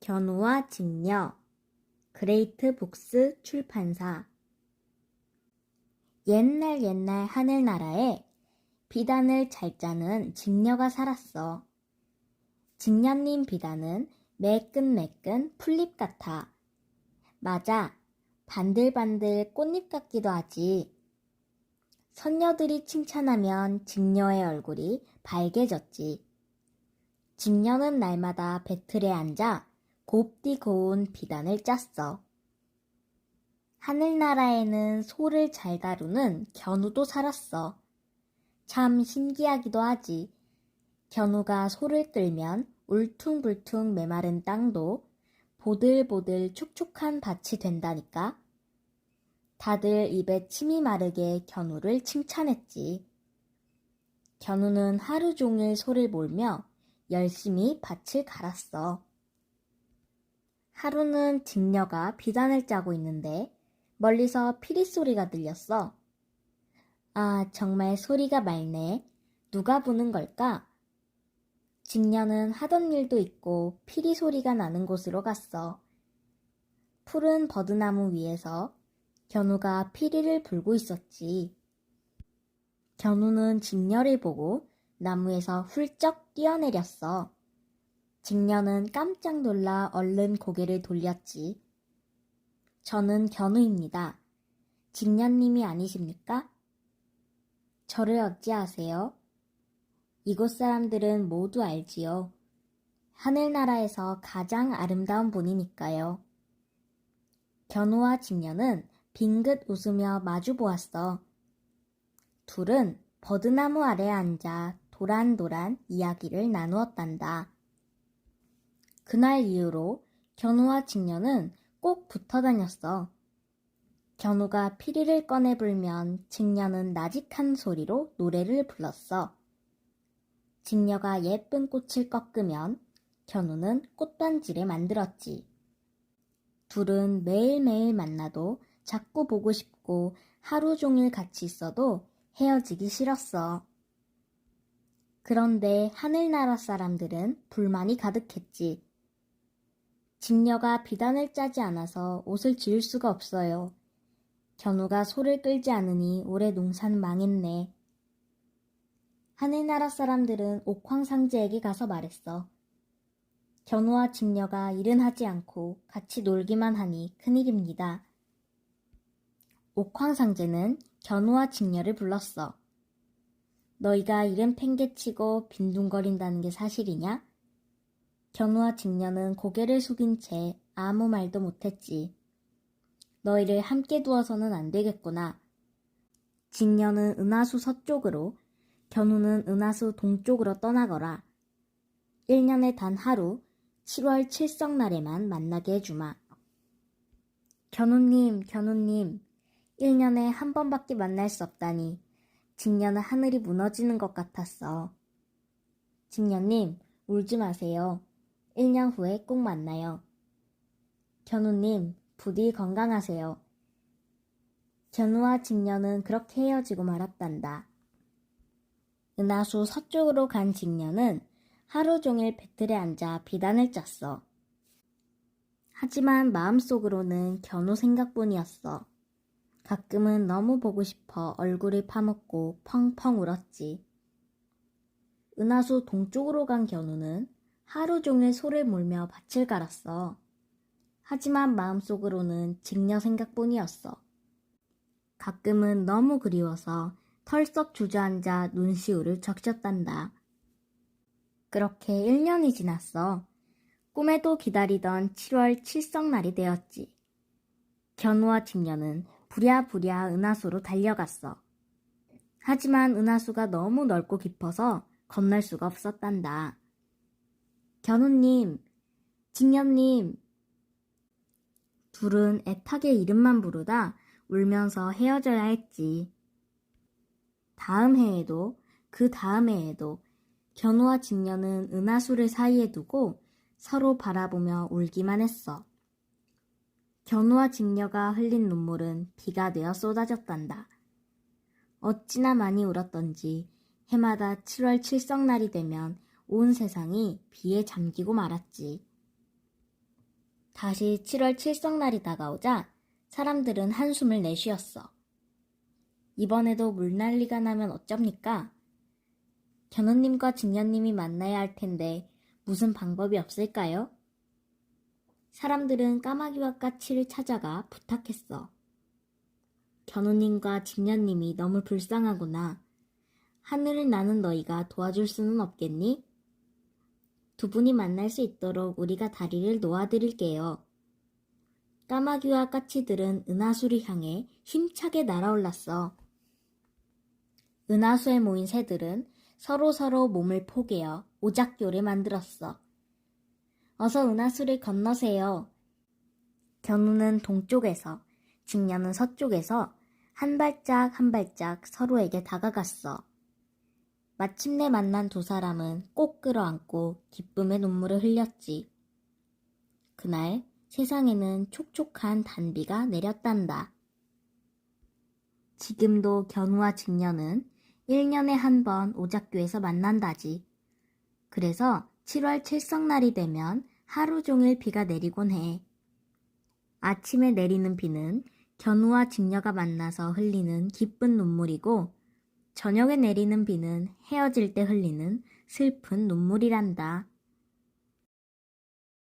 견우와 직녀 그레이트 북스 출판사 옛날 옛날 하늘나라에 비단을 잘 짜는 직녀가 살았어. 직녀님 비단은 매끈매끈 풀잎 같아. 맞아. 반들반들 꽃잎 같기도 하지. 선녀들이 칭찬하면 직녀의 얼굴이 밝게졌지. 직녀는 날마다 배틀에 앉아 곱디 고운 비단을 짰어. 하늘나라에는 소를 잘 다루는 견우도 살았어. 참 신기하기도 하지. 견우가 소를 끌면 울퉁불퉁 메마른 땅도 보들보들 촉촉한 밭이 된다니까. 다들 입에 침이 마르게 견우를 칭찬했지. 견우는 하루 종일 소를 몰며 열심히 밭을 갈았어. 하루는 직녀가 비단을 짜고 있는데 멀리서 피리 소리가 들렸어. 아, 정말 소리가 맑네. 누가 부는 걸까? 직녀는 하던 일도 있고 피리 소리가 나는 곳으로 갔어. 푸른 버드나무 위에서 견우가 피리를 불고 있었지. 견우는 직녀를 보고 나무에서 훌쩍 뛰어내렸어. 직녀는 깜짝 놀라 얼른 고개를 돌렸지. 저는 견우입니다. 직녀님이 아니십니까? 저를 어찌 아세요? 이곳 사람들은 모두 알지요. 하늘나라에서 가장 아름다운 분이니까요. 견우와 직녀는 빙긋 웃으며 마주 보았어. 둘은 버드나무 아래에 앉아 도란도란 이야기를 나누었단다. 그날 이후로 견우와 직녀는 꼭 붙어 다녔어. 견우가 피리를 꺼내 불면 직녀는 나직한 소리로 노래를 불렀어. 직녀가 예쁜 꽃을 꺾으면 견우는 꽃반지를 만들었지. 둘은 매일매일 만나도 자꾸 보고 싶고 하루 종일 같이 있어도 헤어지기 싫었어. 그런데 하늘나라 사람들은 불만이 가득했지. 직녀가 비단을 짜지 않아서 옷을 지을 수가 없어요. 견우가 소를 끌지 않으니 올해 농사는 망했네. 하늘나라 사람들은 옥황상제에게 가서 말했어. 견우와 직녀가 일은 하지 않고 같이 놀기만 하니 큰일입니다. 옥황상제는 견우와 직녀를 불렀어. 너희가 이름 팽개치고 빈둥거린다는 게 사실이냐? 견우와 직녀는 고개를 숙인 채 아무 말도 못했지. 너희를 함께 두어서는 안 되겠구나. 직녀는 은하수 서쪽으로, 견우는 은하수 동쪽으로 떠나거라. 1년에 단 하루, 7월 칠성날에만 만나게 해주마. 견우님, 견우님, 1년에 한 번밖에 만날 수 없다니, 직녀는 하늘이 무너지는 것 같았어. 직녀님, 울지 마세요. 1년 후에 꼭 만나요. 견우님, 부디 건강하세요. 견우와 직녀는 그렇게 헤어지고 말았단다. 은하수 서쪽으로 간 직녀는 하루 종일 배틀에 앉아 비단을 짰어. 하지만 마음속으로는 견우 생각뿐이었어. 가끔은 너무 보고 싶어 얼굴을 파묻고 펑펑 울었지. 은하수 동쪽으로 간 견우는 하루 종일 소를 몰며 밭을 갈았어. 하지만 마음속으로는 직녀 생각뿐이었어. 가끔은 너무 그리워서 털썩 주저앉아 눈시울을 적셨단다. 그렇게 1년이 지났어. 꿈에도 기다리던 7월 칠성날이 되었지. 견우와 직녀는 부랴부랴 은하수로 달려갔어. 하지만 은하수가 너무 넓고 깊어서 건널 수가 없었단다. 견우님, 직녀님. 둘은 애타게 이름만 부르다 울면서 헤어져야 했지. 다음 해에도 그 다음 해에도 견우와 직녀는 은하수를 사이에 두고 서로 바라보며 울기만 했어. 견우와 직녀가 흘린 눈물은 비가 되어 쏟아졌단다. 어찌나 많이 울었던지 해마다 7월 칠성날이 되면 온 세상이 비에 잠기고 말았지. 다시 7월 칠성날이 다가오자 사람들은 한숨을 내쉬었어. 이번에도 물난리가 나면 어쩝니까? 견우님과 직녀님이 만나야 할 텐데 무슨 방법이 없을까요? 사람들은 까마귀와 까치를 찾아가 부탁했어. 견우님과 직녀님이 너무 불쌍하구나. 하늘을 나는 너희가 도와줄 수는 없겠니? 두 분이 만날 수 있도록 우리가 다리를 놓아드릴게요. 까마귀와 까치들은 은하수를 향해 힘차게 날아올랐어. 은하수에 모인 새들은 서로서로 몸을 포개어 오작교를 만들었어. 어서 은하수를 건너세요. 견우는 동쪽에서, 직녀는 서쪽에서 한 발짝 한 발짝 서로에게 다가갔어. 마침내 만난 두 사람은 꼭 끌어안고 기쁨의 눈물을 흘렸지. 그날 세상에는 촉촉한 단비가 내렸단다. 지금도 견우와 직녀는 1년에 한 번 오작교에서 만난다지. 그래서 7월 칠성날이 되면 하루 종일 비가 내리곤 해. 아침에 내리는 비는 견우와 직녀가 만나서 흘리는 기쁜 눈물이고, 저녁에 내리는 비는 헤어질 때 흘리는 슬픈 눈물이란다.